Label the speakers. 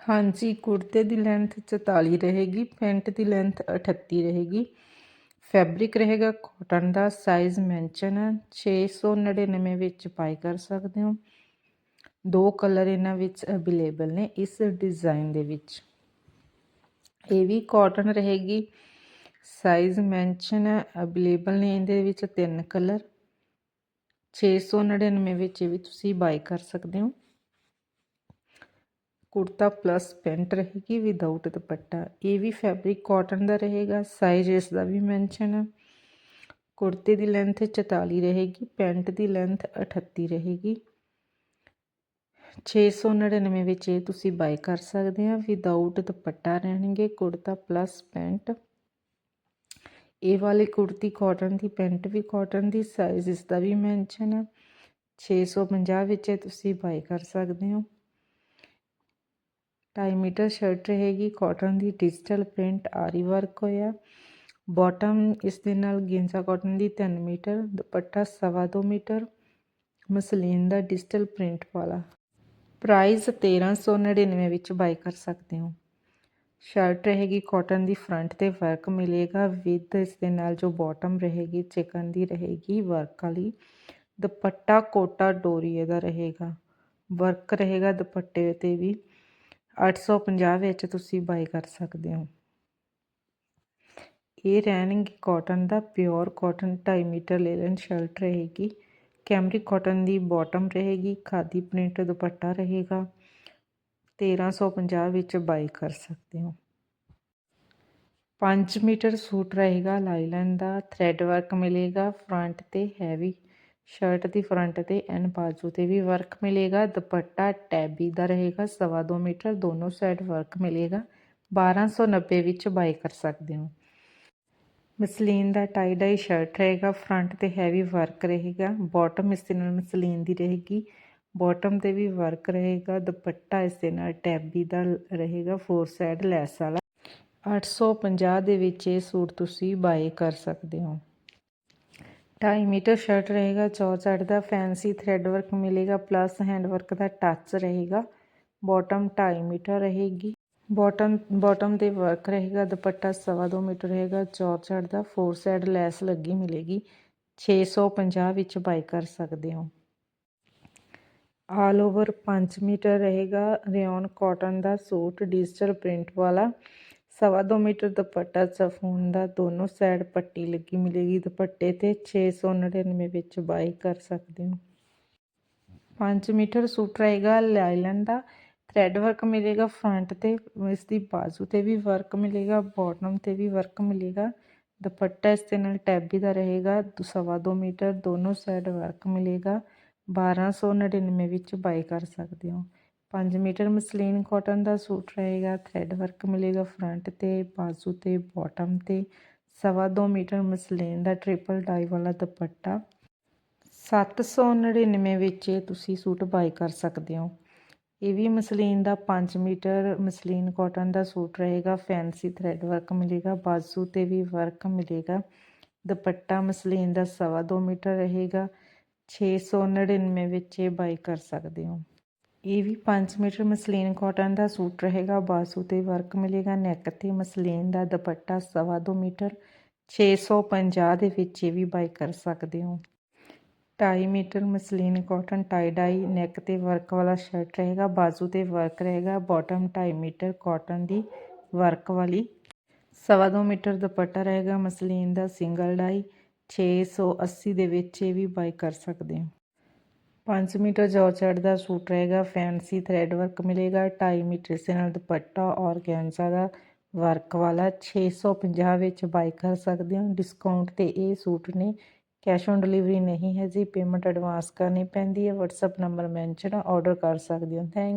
Speaker 1: ਹਾਂਜੀ, ਕੁੜਤੇ ਦੀ ਲੈਂਥ 44 ਰਹੇਗੀ, ਪੈਂਟ ਦੀ ਲੈਂਥ 38 ਰਹੇਗੀ। ਫੈਬਰਿਕ ਰਹੇਗਾ ਕਾਟਨ ਦਾ ਸਾਈਜ਼ ਮੈਂਸ਼ਨ ਹੈ 699 ਵਿੱਚ ਬਾਈ ਕਰ ਸਕਦੇ ਹੋ। ਦੋ ਕਲਰ ਇਹਨਾਂ ਵਿੱਚ ਅਵੇਲੇਬਲ ਨੇ ਇਸ ਡਿਜ਼ਾਈਨ ਦੇ ਵਿੱਚ। ਇਹ ਵੀ ਕਾਟਨ ਰਹੇਗੀ ਸਾਈਜ਼ ਮੈਂਸ਼ਨ ਹੈ ਅਵੇਲੇਬਲ ਨੇ ਇਹਦੇ ਵਿੱਚ ਤਿੰਨ ਕਲਰ 699 ਵਿੱਚ ਇਹ ਵੀ ਤੁਸੀਂ ਬਾਈ ਕਰ ਸਕਦੇ ਹੋ। ਕੁੜਤਾ ਪਲੱਸ ਪੈਂਟ ਰਹੇਗੀ ਵਿਦਆਊਟ ਦੁਪੱਟਾ। ਇਹ ਵੀ ਫੈਬਰਿਕ ਕਾਟਨ ਦਾ ਰਹੇਗਾ ਸਾਈਜ਼ ਇਸ ਦਾ ਵੀ ਮੈਂਸ਼ਨ ਹੈ। ਕੁੜਤੇ ਦੀ ਲੈਂਥ 44 ਰਹੇਗੀ ਪੈਂਟ ਦੀ ਲੈਂਥ 38 ਰਹੇਗੀ। 699 ਵਿੱਚ ਇਹ ਤੁਸੀਂ ਬਾਈ ਕਰ ਸਕਦੇ ਆ ਵਿਦਆਊਟ ਦੁਪੱਟਾ ਰਹਿਣਗੇ, ਕੁੜਤਾ ਪਲੱਸ ਪੈਂਟ ਇਹ ਵਾਲੀ ਕੁੜਤੀ ਕਾਟਨ ਦੀ ਪੈਂਟ ਵੀ ਕਾਟਨ ਦੀ ਸਾਈਜ਼ ਇਸ ਦਾ ਵੀ ਮੈਂਸ਼ਨ ਹੈ। 650 ਵਿੱਚ ਤੁਸੀਂ ਬਾਈ ਕਰ ਸਕਦੇ ਹੋ। ਢਾਈ ਮੀਟਰ ਸ਼ਰਟ ਰਹੇਗੀ ਕਾਟਨ ਦੀ ਡਿਜੀਟਲ ਪ੍ਰਿੰਟ ਆਰੀ ਵਰਕ ਹੋਇਆ। ਬਾਟਮ ਇਸ ਦੇ ਨਾਲ ਗਿੰਜਾ ਕਾਟਨ ਦੀ 3 ਮੀਟਰ, ਦੁਪੱਟਾ 2.5 ਮੀਟਰ, ਮਸਲੀਨ ਦਾ ਡਿਜੀਟਲ ਪ੍ਰਿੰਟ ਵਾਲਾ। ਪ੍ਰਾਈਸ 1399 ਵਿੱਚ ਬਾਈ ਕਰ ਸਕਦੇ ਹੋ। ਸ਼ਰਟ ਰਹੇਗੀ ਕਾਟਨ ਦੀ ਫਰੰਟ ਤੇ ਵਰਕ ਮਿਲੇਗਾ ਵਿਦ ਇਸ ਦੇ ਨਾਲ ਜੋ ਬਾਟਮ ਰਹੇਗੀ ਚਿਕਨ ਦੀ ਰਹੇਗੀ ਵਰਕ ਵਾਲੀ। ਦੁਪੱਟਾ ਕੋਟਾ ਡੋਰੀਏ ਦਾ ਰਹੇਗਾ। ਵਰਕ ਰਹੇਗਾ ਦੁਪੱਟੇ ਤੇ ਵੀ। 850 ਵਿੱਚ ਤੁਸੀਂ ਬਾਈ ਕਰ ਸਕਦੇ ਹੋ। ਇਹ ਰਹਿਣਗੇ ਕਾਟਨ ਦਾ pure cotton 2.5 metre linen shirt ਰਹੇਗੀ। ਕੈਮਰਿਕ ਕਾਟਨ ਦੀ ਬਾਟਮ ਰਹੇਗੀ, ਖਾਦੀ ਪ੍ਰਿੰਟ ਦੁਪੱਟਾ ਰਹੇਗਾ। 1350 ਵਿੱਚ ਬਾਈ ਕਰ ਸਕਦੇ ਹੋ। 5 ਮੀਟਰ ਸੂਟ ਰਹੇਗਾ ਲਾਈਲਨ ਦਾ ਥ੍ਰੈਡ ਵਰਕ ਮਿਲੇਗਾ ਫਰੰਟ ਤੇ ਹੈਵੀ ਸ਼ਰਟ ਦੀ ਫਰੰਟ ਤੇ ਐਨ ਬਾਜੂ ਤੇ ਵੀ ਵਰਕ ਮਿਲੇਗਾ, ਦੁਪੱਟਾ ਟੈਬੀ ਦਾ ਰਹੇਗਾ 2.5 ਮੀਟਰ ਦੋਨੋਂ ਸਾਈਡ ਵਰਕ ਮਿਲੇਗਾ 1290 ਵਿੱਚ ਬਾਈ ਕਰ ਸਕਦੇ ਹੋ। ਮਸਲੀਨ ਦਾ ਟਾਈ ਡਾਈ ਸ਼ਰਟ ਰਹੇਗਾ, ਫਰੰਟ ਤੇ ਹੈਵੀ ਵਰਕ ਰਹੇਗਾ, ਬਾਟਮ ਇਸ ਦੇ ਨਾਲ ਮਸਲੀਨ ਦੀ ਰਹੇਗੀ, ਬਾਟਮ ਤੇ ਵੀ ਵਰਕ ਰਹੇਗਾ, ਦੁਪੱਟਾ ਇਸ ਦੇ ਨਾਲ ਟੈਬੀ ਦਾ ਰਹੇਗਾ, ਫੋਰ ਸਾਈਡ ਲੈਸ ਵਾਲਾ। 850 ਦੇ ਵਿੱਚ ਇਹ ਸੂਟ ਤੁਸੀਂ ਬਾਈ ਕਰ ਸਕਦੇ ਹੋ। ਢਾਈ ਮੀਟਰ ਸ਼ਰਟ ਰਹੇਗਾ ਚੌਚੜ ਦਾ ਫੈਂਸੀ ਥ੍ਰੈਡ ਵਰਕ ਮਿਲੇਗਾ ਪਲੱਸ ਹੈਂਡ ਵਰਕ ਦਾ ਟੱਚ ਰਹੇਗਾ। ਬਾਟਮ ਢਾਈ ਮੀਟਰ ਰਹੇਗੀ। ਬਾਟਮ ਬਾਟਮ ਤੇ ਵਰਕ ਰਹੇਗਾ, ਦੁਪੱਟਾ 2.5 ਮੀਟਰ ਰਹੇਗਾ ਚੌਚੜ ਦਾ ਫੋਰ ਸਾਈਡ ਲੈਸ ਲੱਗੀ ਮਿਲੇਗੀ। 650 ਵਿੱਚ ਬਾਈ ਕਰ ਸਕਦੇ ਹੋ। ਆਲ ਓਵਰ 5 ਮੀਟਰ ਰਹੇਗਾ ਰਿਓਨ ਕਾਟਨ ਦਾ ਸੂਟ ਡਿਜੀਟਲ ਪ੍ਰਿੰਟ ਵਾਲਾ। ਸਵਾ ਦੋ ਮੀਟਰ ਦੁਪੱਟਾ ਸਫੂਨ ਦਾ ਦੋਨੋਂ ਸਾਈਡ ਪੱਟੀ ਲੱਗੀ ਮਿਲੇਗੀ। ਦੁਪੱਟੇ ਤੇ 699 ਵਿੱਚ ਬਾਈ ਕਰ ਸਕਦੇ ਹੋ। 5 ਮੀਟਰ ਸੂਟ ਰਹੇਗਾ ਲਾਈਲਨ ਦਾ। ਥ੍ਰੈਡ ਵਰਕ ਮਿਲੇਗਾ ਫਰੰਟ ਤੇ ਇਸ ਦੀ ਬਾਜ਼ੂ ਤੇ ਵੀ ਵਰਕ ਮਿਲੇਗਾ ਬਾਟਮ ਤੇ ਵੀ ਵਰਕ ਮਿਲੇਗਾ। ਦੁਪੱਟਾ ਇਸ ਦੇ ਨਾਲ ਟੈਬੀ ਦਾ ਰਹੇਗਾ। ਸਵਾ ਦੋ ਮੀਟਰ ਦੋਨੋਂ ਸਾਈਡ ਵਰਕ ਮਿਲੇਗਾ। 1299 ਵਿੱਚ ਬਾਈ ਕਰ ਸਕਦੇ ਹੋ। 5 ਮੀਟਰ ਮਸਲੀਨ ਕਾਟਨ ਦਾ ਸੂਟ ਰਹੇਗਾ, ਥ੍ਰੈਡ ਵਰਕ ਮਿਲੇਗਾ ਫਰੰਟ ਤੇ, ਬਾਜ਼ੂ ਤੇ, ਬਾਟਮ ਤੇ, ਸਵਾ 2 ਮੀਟਰ ਮਸਲੀਨ ਦਾ ਟ੍ਰਿਪਲ ਡਾਈ ਵਾਲਾ ਦੁਪੱਟਾ। 799 ਵਿੱਚ ਤੁਸੀਂ ਸੂਟ ਬਾਈ ਕਰ ਸਕਦੇ ਹੋ। ਇਹ ਵੀ ਮਸਲੀਨ ਦਾ 5 ਮੀਟਰ ਮਸਲੀਨ ਕਾਟਨ ਦਾ ਸੂਟ ਰਹੇਗਾ, ਫੈਂਸੀ ਥ੍ਰੈਡ ਵਰਕ ਮਿਲੇਗਾ, ਬਾਜ਼ੂ ਤੇ ਵੀ ਵਰਕ ਮਿਲੇਗਾ। ਦੁਪੱਟਾ ਮਸਲੀਨ ਦਾ ਸਵਾ 2 ਮੀਟਰ ਰਹੇਗਾ 699 ਵਿੱਚ ਇਹ ਬਾਈ ਕਰ ਸਕਦੇ ਹੋ। ਇਹ ਵੀ 5 ਮੀਟਰ ਮਸਲੀਨ ਕਾਟਨ ਦਾ ਸੂਟ ਰਹੇਗਾ। ਬਾਸੂ ਤੇ ਵਰਕ ਮਿਲੇਗਾ ਨੈਕ ਤੇ ਮਸਲੀਨ ਦਾ ਦੁਪੱਟਾ ਸਵਾ 2 ਮੀਟਰ 650 ਦੇ ਵਿੱਚ ਇਹ ਵੀ ਬਾਈ ਕਰ ਸਕਦੇ ਹੋ। 2.5 metre muslin cotton tie dye neck ਤੇ ਵਰਕ ਵਾਲਾ ਸ਼ਰਟ ਰਹੇਗਾ। ਬਾਜ਼ੂ ਤੇ ਵਰਕ ਰਹੇਗਾ ਬਾਟਮ 2.5 ਮੀਟਰ ਕਾਟਨ ਦੀ ਵਰਕ ਵਾਲੀ। ਸਵਾ 2 ਮੀਟਰ ਦੁਪੱਟਾ ਰਹੇਗਾ ਮਸਲੀਨ ਦਾ ਸਿੰਗਲ ਡਾਈ 680 ਦੇ ਵਿੱਚ ਇਹ ਵੀ ਬਾਈ ਕਰ ਸਕਦੇ ਹੋ। 5 ਮੀਟਰ ਜੋਰਜਟ ਦਾ ਸੂਟ ਰਹੇਗਾ, ਫੈਂਸੀ ਥ੍ਰੈਡ ਵਰਕ ਮਿਲੇਗਾ 2.5 ਮੀਟਰ ਦੇ ਨਾਲ ਦੁਪੱਟਾ ਔਰਗੈਂਜ਼ਾ ਦਾ ਵਰਕ ਵਾਲਾ 650 ਵਿੱਚ ਬਾਈ ਕਰ ਸਕਦੇ ਹੋ। ਡਿਸਕਾਊਂਟ ਤੇ ਇਹ ਸੂਟ ਨੇ ਕੈਸ਼ ਔਨ ਡਿਲੀਵਰੀ ਨਹੀਂ ਹੈ ਜੀ ਪੇਮੈਂਟ ਐਡਵਾਂਸ ਕਰਨੀ ਪੈਂਦੀ ਹੈ, WhatsApp ਨੰਬਰ ਮੈਂਸ਼ਨ ਆਰਡਰ ਕਰ ਸਕਦੇ ਹੋ। ਥੈਂਕ